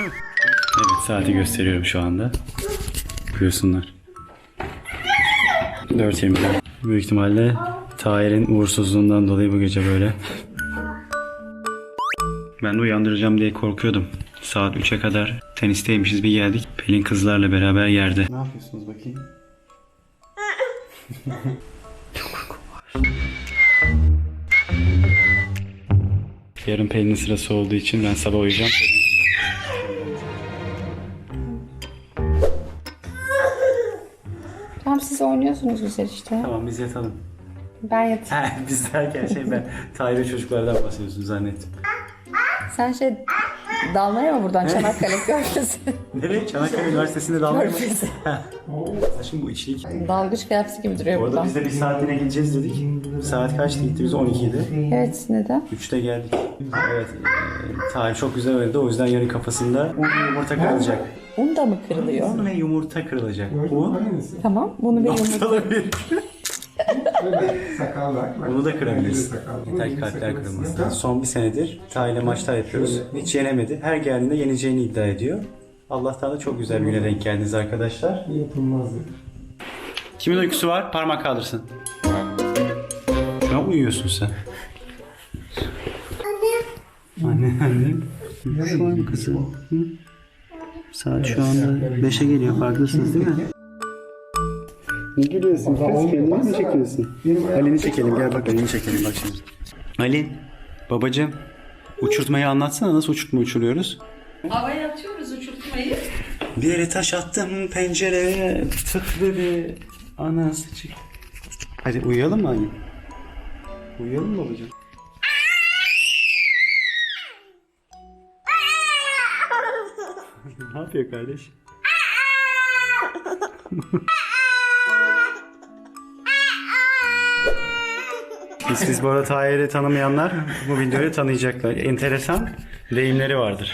Evet saati gösteriyorum şu anda. Buyursunlar. 4.24. Büyük ihtimalle Tahir'in uğursuzluğundan dolayı bu gece böyle. Ben de uyandıracağım diye korkuyordum. Saat 3'e kadar tenisteymişiz bir geldik. Pelin kızlarla beraber yerde. Ne yapıyorsunuz bakayım? Yarın Pelin'in sırası olduğu için ben sabah uyuyacağım. Siz oynuyorsunuz güzel işte. Tamam biz yatalım. Ben yatayım. Ha, biz derken şey ben Tahir'e çocuklardan bahsediyorsun zannettim. Sen şey dalmaya mı buradan Çanakkale Körfezi? Nereye? Çanakkale Üniversitesi'nde dalmaya mı? Körfezi. Şimdi bu içlik. Dalgıç kıyafeti gibi duruyor Orada buradan. biz de bir saatine gideceğiz dedik. Saat kaçtı gittiğimiz 12'ydi. Evet neden? 3'te geldik. Evet. E, Tahir çok güzel oynadı. O yüzden yarın kafasında un yumurta kırılacak. Un da mı kırılıyor? Un ve yumurta kırılacak. Un Tamam bunu bir yumurta. noktalı bir. Sakallar. Bunu da kırabiliriz. Yeter ki kalpler kırılmasın. Son bir senedir Tahir'le maçlar yapıyoruz. Hiç yenemedi. Her geldiğinde yeneceğini iddia ediyor. Allah'tan da çok güzel bir güne denk geldiniz arkadaşlar. Yapılmaz. Kimin uykusu var? Parmak kaldırsın. Şu an uyuyorsun sen. Anne. Anne anne. Şu an kızım. Hı? Saat şu anda 5'e geliyor. Farklısınız değil mi? Ne gülüyorsun kız? Kendini mi çekiyorsun? Ali'ni çekelim. Gel bak Ali'ni çekelim bak şimdi. Ali, babacığım. Uçurtmayı anlatsana. Nasıl uçurtma uçuruyoruz? Havaya atıyoruz uçurtmayı. Bir yere taş attım pencereye tıklı bir anası çık. Hadi uyuyalım mı anne? Uyuyalım mı babacığım? Ne yapıyor kardeş? Biz, biz bu arada Tahir'i tanımayanlar bu videoyu tanıyacaklar. Enteresan deyimleri vardır.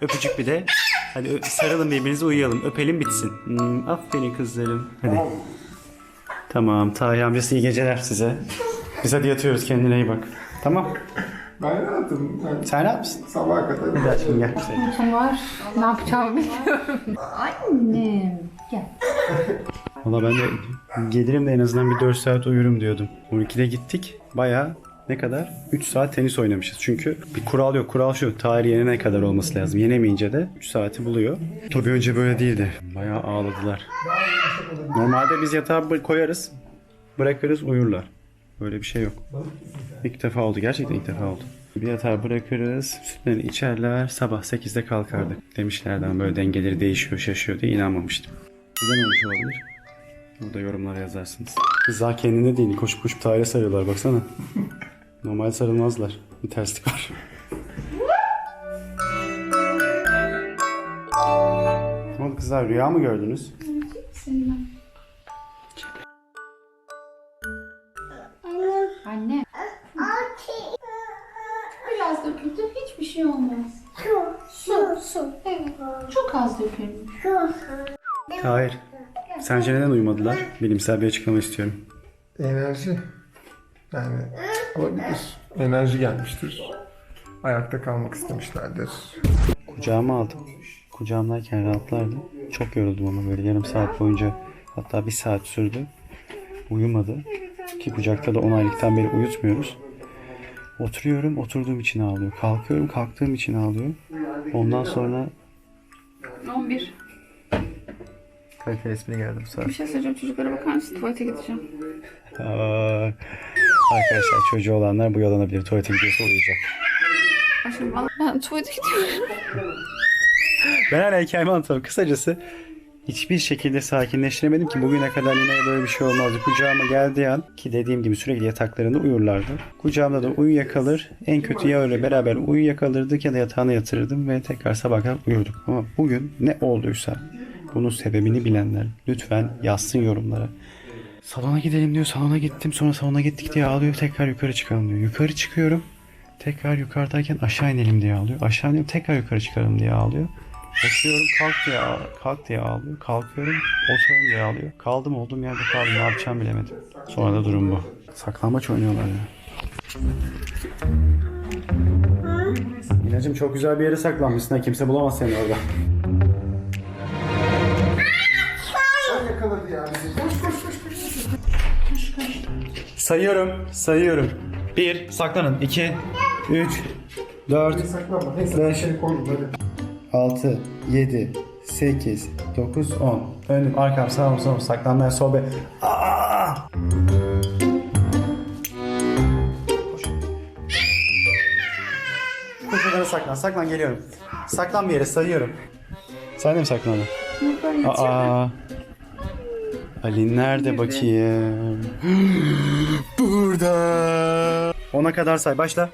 Öpücük bir de. Hadi sarılın birbirinize uyuyalım. Öpelim bitsin. Hmm, aferin kızlarım. Hadi. Tamam. Tahir amcası iyi geceler size. Biz hadi yatıyoruz. Kendine iyi bak. Tamam. Ben rahatım. Ben Sen ne yapsın? sabaha kadar Hadi aşkım gel. var. Ne yapacağımı bilmiyorum. Annem. Gel. Valla ben de gelirim de en azından bir 4 saat uyurum diyordum. 12'de gittik. Baya ne kadar? 3 saat tenis oynamışız. Çünkü bir kural yok. Kural şu. Tahir yenene kadar olması lazım. Yenemeyince de 3 saati buluyor. Tabii önce böyle değildi. Baya ağladılar. Normalde biz yatağa koyarız. Bırakırız uyurlar. Böyle bir şey yok. İlk defa oldu. Gerçekten ilk defa oldu. Bir yatağa bırakırız. Sütlerini içerler. Sabah 8'de kalkardık. Demişlerden böyle dengeleri değişiyor şaşıyor diye inanmamıştım. Olmuş olabilir? Burada yorumlara yazarsınız. Kızlar kendine değil. Koşup koşup Tahir'e sarıyorlar baksana. Normal sarılmazlar. Bir terslik var. ne oldu kızlar? Rüya mı gördünüz? Anne. Biraz döküldü. Hiçbir şey olmaz. Su, su. Evet. Çok az dökülmüş. Tahir. Sence neden uyumadılar? Bilimsel bir açıklama istiyorum. enerji. Yani olabilir. Enerji gelmiştir. Ayakta kalmak istemişlerdir. Kucağıma aldım. Kucağımdayken rahatlardı. Çok yoruldum ama böyle yarım saat boyunca hatta bir saat sürdü. Uyumadı. Ki kucakta da 10 aylıktan beri uyutmuyoruz. Oturuyorum, oturduğum için ağlıyor. Kalkıyorum, kalktığım için ağlıyor. Ondan sonra 11. kalite resmine geldi bu. Bir şey söyleyeceğim. Çocuklara bakar mısın? Tuvalete gideceğim. Aa, arkadaşlar çocuğu olanlar bu yalanabilir. Tuvalete gidiyorsa uyuyacak. Aşkım ben tuvalete gidiyorum. Ben hala hikayemi anlatamam. Kısacası hiçbir şekilde sakinleştiremedim ki bugüne kadar yine böyle bir şey olmazdı. Kucağıma geldiği an ki dediğim gibi sürekli yataklarında uyurlardı. Kucağımda da uyuyakalır. En kötü ya öyle beraber uyuyakalırdık ya da yatağına yatırırdım ve tekrar sabah kadar uyurduk. Ama bugün ne olduysa bunun sebebini bilenler lütfen yazsın yorumlara. Salona gidelim diyor. Salona gittim. Sonra salona gittik diye ağlıyor. Tekrar yukarı çıkalım diyor. Yukarı çıkıyorum. Tekrar yukarıdayken aşağı inelim diye ağlıyor. Aşağı inelim tekrar yukarı çıkarım diye ağlıyor. Oturuyorum kalk diye, ağ- kalk diye ağlıyor. Kalkıyorum oturalım diye ağlıyor. Kaldım olduğum yerde kaldım ne yapacağımı bilemedim. Sonra da durum bu. Saklambaç oynuyorlar ya. İlacım çok güzel bir yere saklanmışsın. Kimse bulamaz seni orada. Sayıyorum, sayıyorum. 1, saklanın. 2, 3, 4, Saklanma. Neyse ben seni korurum hadi. 6, 7, 8, 9, 10. Önüm, arkam, sağım, solum, saklanmaya, sobe. Aa! Koş. Koş oradan saklan, saklan geliyorum. Saklan bir yere, sayıyorum. Sen de mi saklandın? Aa. Ali nerede bakayım? Burada. Ona kadar say, başla.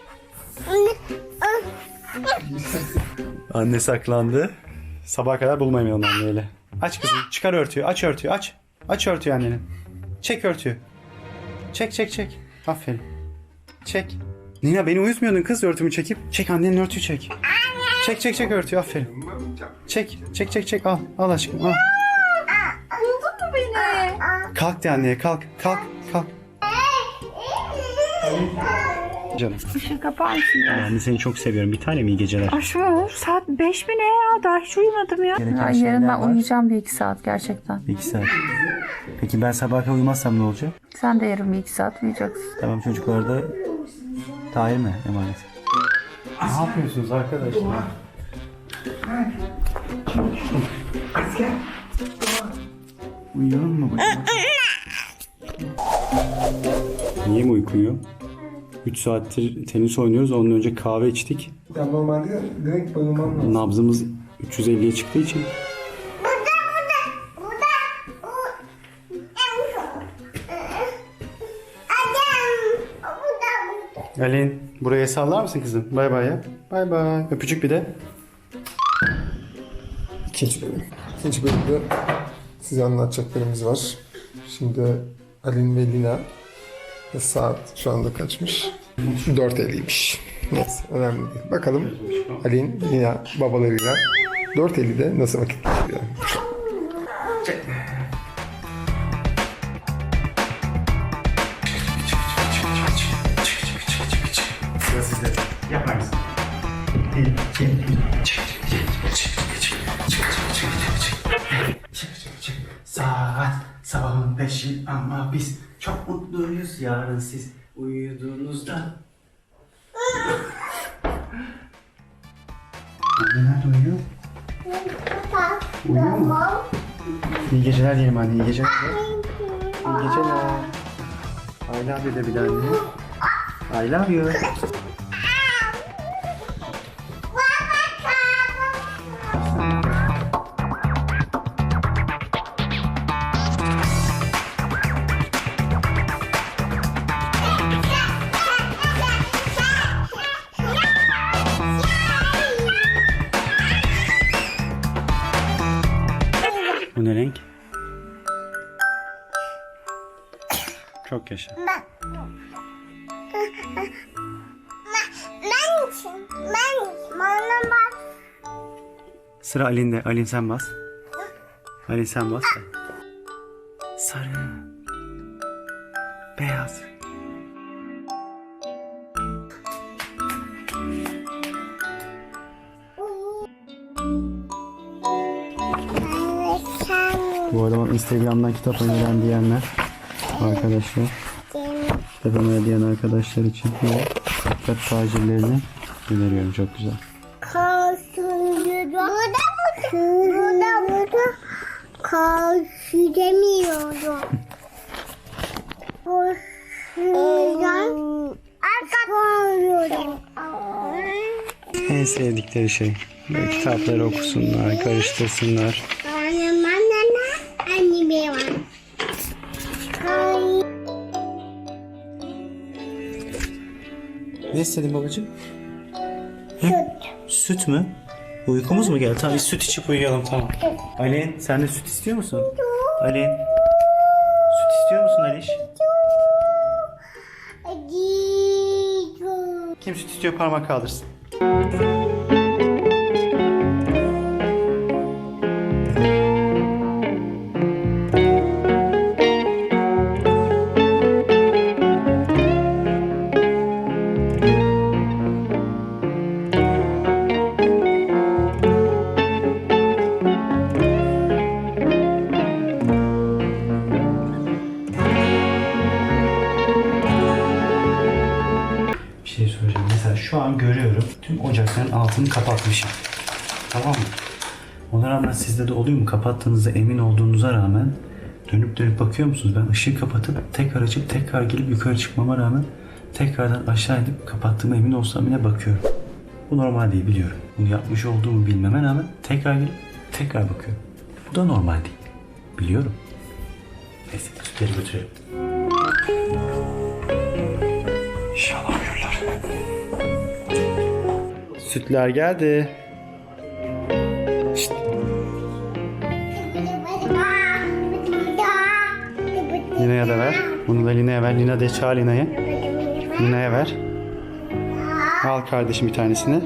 Anne saklandı. Sabaha kadar bulmayalım anneyle. Aç kızım. Çıkar örtüyü. Aç örtüyü. Aç. Aç örtüyü annenin. Çek örtüyü. Çek çek çek. Aferin. Çek. Nina beni uyutmuyordun kız örtümü çekip. Çek annenin örtüyü çek. Çek çek çek örtüyü aferin. Çek çek çek çek al. Al aşkım al. Kalk de anneye kalk. Kalk kalk. Canım. Işığı kapar mısın? Anne seni çok seviyorum. Bir tane mi iyi geceler? Aşkım saat 5 mi ne ya? Daha hiç uyumadım ya. Gereken şeyler yarın ben var. uyuyacağım bir iki saat gerçekten. İki saat. Peki ben sabah kadar uyumazsam ne olacak? Sen de yarın bir iki saat uyuyacaksın. Tamam çocuklar da Tahir mi emanet? Ne yapıyorsunuz arkadaşlar? Uyuyalım mı bakayım? Niye mi uykun yok? 3 saattir tenis oynuyoruz. Ondan önce kahve içtik. Ya normalde direkt bayılmam lazım. Nabzımız 350'ye çıktığı için. Alin buraya sallar mısın kızım? Bay bay ya. Bay bay. Öpücük bir de. İkinci bölüm. İkinci bölümde size anlatacaklarımız var. Şimdi Alin ve Lina saat şu anda kaçmış? 4.50'ymiş. Neyse önemli değil. Bakalım Alin, Lina babalarıyla 4.50'de nasıl vakit geçiriyor? Biz çok mutluyuz yarın siz uyuduğunuzda. Anne nerede uyuyor? Uyuyor mu? İyi geceler diyelim anne, iyi geceler. İyi geceler. I love you de bir de anne. I love you. Çok yaşa. Sıra Alin'de. Alin sen bas. Alin sen bas. Sarı. Beyaz. Bu arada Instagram'dan kitap öneren diyenler arkadaşlar. Kitap öneri diyen arkadaşlar için bu kitap tacirlerini öneriyorum. Çok güzel. Burada burada burada karşılamıyorum. Koşuyorum. Arka En sevdikleri şey. Böyle kitapları okusunlar, karıştırsınlar. Ne istedin babacığım? Süt mü? Uykumuz mu geldi? Tamam biz süt içip uyuyalım tamam. Alin sen de süt istiyor musun? Alin. Süt istiyor musun Aliş? Kim süt istiyor parmak kaldırsın. Sizde de oluyor mu? Kapattığınızda emin olduğunuza rağmen dönüp dönüp bakıyor musunuz? Ben ışığı kapatıp tekrar açıp tekrar gelip yukarı çıkmama rağmen tekrardan aşağı inip kapattığıma emin olsam bile bakıyorum. Bu normal değil biliyorum. Bunu yapmış olduğumu bilmeme rağmen tekrar gelip tekrar bakıyorum. Bu da normal değil. Biliyorum. Neyse sütleri götürelim. İnşallah uyurlar. Sütler geldi. Lina'ya da ver. Bunu da Lina'ya ver. Lina de çağır Lina'yı. Lina'ya ver. Al kardeşim bir tanesini.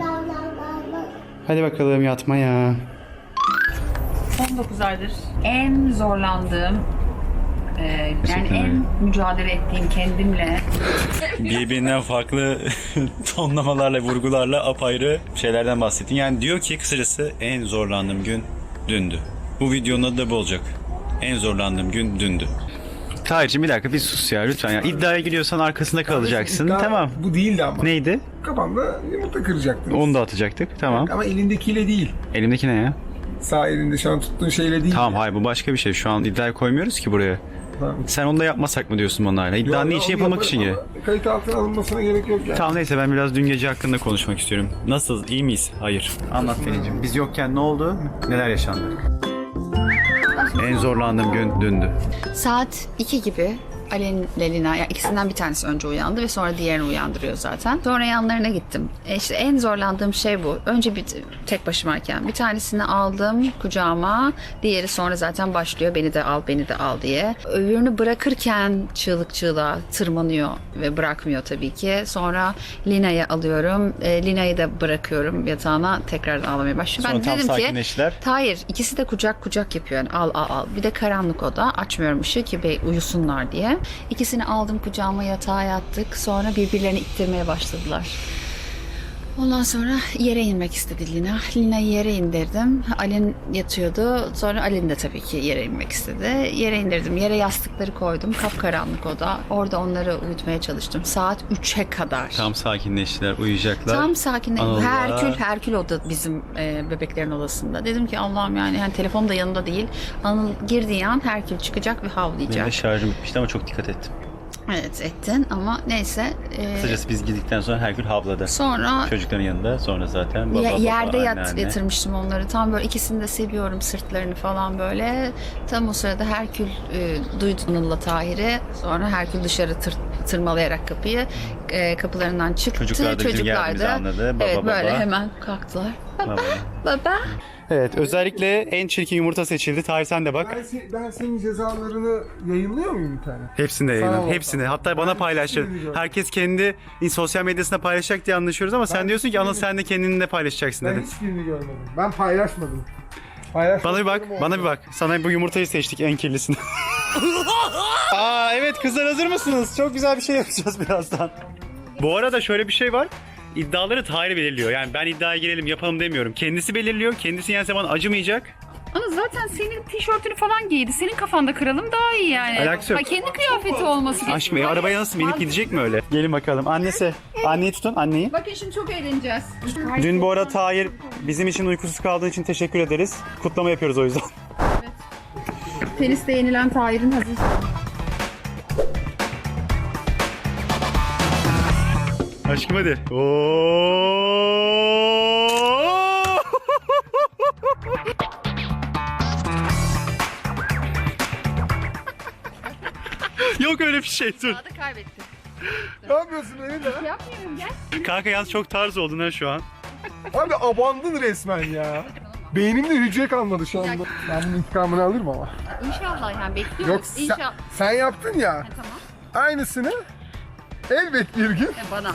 Hadi bakalım yatmaya. 19 aydır en zorlandığım, e, yani en mücadele ettiğim kendimle Birbirinden farklı tonlamalarla, vurgularla apayrı şeylerden bahsettin. Yani diyor ki kısacası en zorlandığım gün dündü. Bu videonun adı da bu olacak. En zorlandığım gün dündü. Tahir'cim bir dakika bir sus ya lütfen ya. İddiaya giriyorsan arkasında kalacaksın. İddia Tamam. Bu değildi ama. Neydi? Kafamda yumurta kıracaktın. Onu da atacaktık. Tamam. Ama elindekiyle değil. Elimdeki ne ya? Sağ elinde şu an tuttuğun şeyle değil. Tamam hayır bu başka bir şey. Şu an iddiaya koymuyoruz ki buraya. Tamam. Sen onu da yapmasak mı diyorsun bana hala? İddia ne için yapılmak için ya? Kayıt altına alınmasına gerek yok yani. Tamam neyse ben biraz dün gece hakkında konuşmak istiyorum. Nasıl? iyi miyiz? Hayır. Anlat Pelin'cim. Biz yokken ne oldu? Neler yaşandı? En zorlandığım gün dündü. Saat 2 gibi Alen ile Lina, yani ikisinden bir tanesi önce uyandı ve sonra diğerini uyandırıyor zaten. Sonra yanlarına gittim. E işte en zorlandığım şey bu. Önce bir tek başımayken bir tanesini aldım kucağıma. Diğeri sonra zaten başlıyor beni de al beni de al diye. Öbürünü bırakırken çığlık çığlığa tırmanıyor ve bırakmıyor tabii ki. Sonra Lina'yı alıyorum. E, Lina'yı da bırakıyorum yatağına tekrar ağlamaya başlıyor. Sonra tam dedim ki sakinleştiler. Hayır, ikisi de kucak kucak yapıyor. Yani al al al. Bir de karanlık oda. Açmıyorum ışığı ki bey uyusunlar diye. İkisini aldım kucağıma yatağa yattık. Sonra birbirlerini ittirmeye başladılar. Ondan sonra yere inmek istedi Lina. Lina'yı yere indirdim. Alin yatıyordu. Sonra Alin de tabii ki yere inmek istedi. Yere indirdim. Yere yastıkları koydum. Kapkaranlık oda. Orada onları uyutmaya çalıştım. Saat 3'e kadar. Tam sakinleştiler, uyuyacaklar. Tam sakin. Allah. Herkül, Herkül oda bizim e, bebeklerin odasında. Dedim ki Allah'ım yani, yani telefon da yanında değil. Anıl girdiği an Herkül çıkacak ve Benim havlayacak. de şarjım bitmişti ama çok dikkat ettim. Evet ettin ama neyse. e, Kısacası biz gittikten sonra Herkül havladı. sonra Çocukların yanında sonra zaten baba ya- baba yerde yat, anneanne. yatırmıştım onları. Tam böyle ikisini de seviyorum sırtlarını falan böyle. Tam o sırada Herkül e, duydu Anıl'la Tahir'i. Sonra Herkül dışarı tır, tırmalayarak kapıyı e, kapılarından çıktı. Çocuklar da bizim geldiğimizi anladı. Baba, evet böyle baba. hemen kalktılar. Baba. Baba. Evet özellikle en çirkin yumurta seçildi. Tahir sen de bak. Ben, se- ben senin cezalarını yayınlıyor muyum bir tane? Hepsini de yayınlan. Hepsini. Hatta bana hiçbirini görmedim. Herkes kendi sosyal medyasına paylaşacak diye anlaşıyoruz ama sen diyorsun ki hiçbirini- sen de kendini de paylaşacaksın Ben dedin. hiçbirini görmedim. Ben paylaşmadım. Paylaşmadım. Bana bir bak, bana bir bak. Sana bu yumurtayı seçtik en kirlisini. Aa evet kızlar hazır mısınız? Çok güzel bir şey yapacağız birazdan. Bu arada şöyle bir şey var. İddiaları Tahir belirliyor. Yani ben iddiaya girelim yapalım demiyorum. Kendisi belirliyor. Kendisi yense bana acımayacak. Ama zaten senin tişörtünü falan giydi. Senin kafanda kıralım daha iyi yani. Alakası yok. Ha, kendi kıyafeti olması gerekiyor. Aşkım ya, arabaya nasıl binip gidecek mi öyle? Gelin bakalım. Annesi. Anneyi tutun anneyi. Bakın şimdi çok eğleneceğiz. Dün bu arada Tahir bizim için uykusuz kaldığın için teşekkür ederiz. Kutlama yapıyoruz o yüzden. Teniste yenilen Tahir'in hazır. Aşkım hadi. Oo! Yok öyle bir şey dur. Daha da kaybettin. Ne yapıyorsun Elina? Yapmıyorum gel. Kanka yalnız çok tarz oldun ha şu an. Abi abandın resmen ya. Beynimde hücre kalmadı şu anda. Ben bunun intikamını alırım ama. İnşallah yani bekliyoruz. Yok sen, İnşallah. sen yaptın ya. Tamam. Aynısını elbet bir gün E, bana.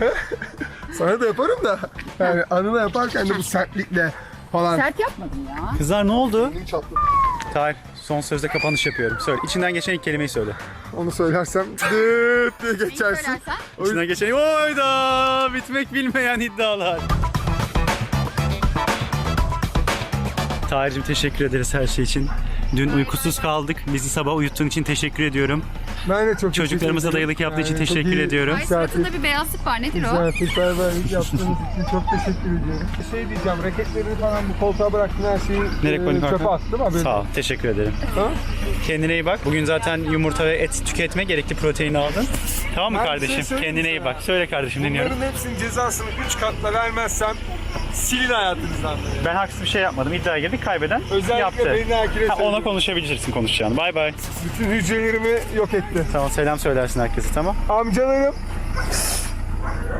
Sana da yaparım da. Yani anına yaparken de bu sertlikle falan. Sert yapmadım ya. Kızlar ne oldu? Benim çatladı. Tahir son sözde kapanış yapıyorum. Söyle. İçinden geçen ilk kelimeyi söyle. Onu söylersem dıt diye geçersin. Söylersen. İçinden geçen oyda bitmek bilmeyen iddialar. Tahir'cim teşekkür ederiz her şey için. Dün uykusuz kaldık. Bizi sabah uyuttuğun için teşekkür ediyorum. Ben de çok Çocuklarımıza teşekkür dayalık yaptığı için çok teşekkür iyi ediyorum. Ay suratında bir beyazlık var. Nedir o? Misafirperverlik yaptığınız için çok teşekkür ediyorum. Şey diyeceğim, raketlerini falan bu koltuğa bıraktın her şeyi Nereye e, koydun çöpe kanka? attın değil mi? Haberin Sağ ol. Teşekkür ederim. Ha? Kendine iyi bak. Bugün zaten yumurta ve et tüketme gerekli proteini aldın. Tamam mı Ben bir şey kardeşim? söyleyeyim Kendine iyi sana. bak. Söyle kardeşim dinliyorum. Bunların hepsinin cezasını 3 katla vermezsem silin hayatınızdan. beni. Ben haksız bir şey yapmadım. İddiaya girdik. Kaybeden Özellikle yaptı. beni akire Ha, ona konuşabilirsin konuşacağını. Bay bay. Bütün hücrelerimi yok etti. Tamam selam söylersin herkese tamam. Amcalarım.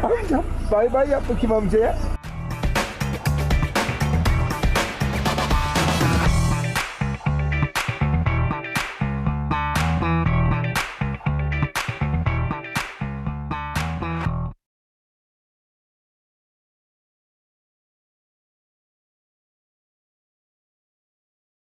Amcam. Bay bay yap bakayım amcaya.